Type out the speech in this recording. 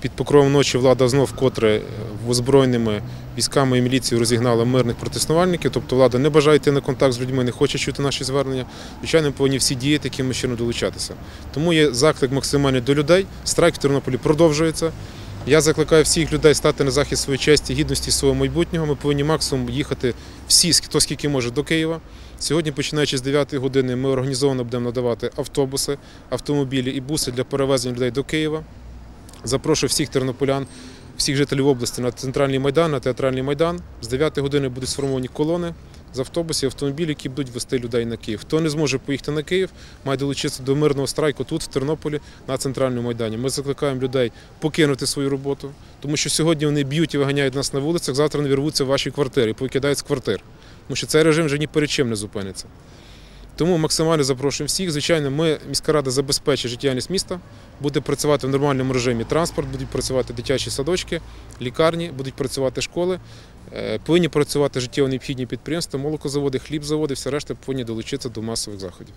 Під покровом ночі влада знов вкотре е, озброєними військами і міліцією розігнала мирних протестувальників. Тобто влада не бажає йти на контакт з людьми, не хоче чути наші звернення. Звичайно, ми повинні всі діяти, якимось чином долучатися. Тому є заклик максимальний до людей. Страйк в Тернополі продовжується. Я закликаю всіх людей стати на захист своєї честі, гідності свого майбутнього. Ми повинні максимум їхати всі, хто скільки може, до Києва. Сьогодні, починаючи з 9 години, ми організовано будемо надавати автобуси, автомобілі і буси для перевезення людей до Києва. Запрошую всіх тернополян, всіх жителів області на центральний майдан, на театральний майдан. З 9 години будуть сформовані колони з автобусів, автомобілів, які будуть вести людей на Київ. Хто не зможе поїхати на Київ, має долучитися до мирного страйку тут, в Тернополі, на центральному майдані. Ми закликаємо людей покинути свою роботу, тому що сьогодні вони б'ють і виганяють нас на вулицях, завтра вони вірвуться в ваші квартири і покидають з квартир. Тому що цей режим вже ні перед чим не зупиниться. Тому максимально запрошуємо всіх. Звичайно, ми, міська рада забезпечить життєвість міста, буде працювати в нормальному режимі транспорт, будуть працювати дитячі садочки, лікарні, будуть працювати школи, Е, повинні працювати життєво необхідні підприємства, молокозаводи, хлібзаводи, все решта повинні долучитися до масових заходів.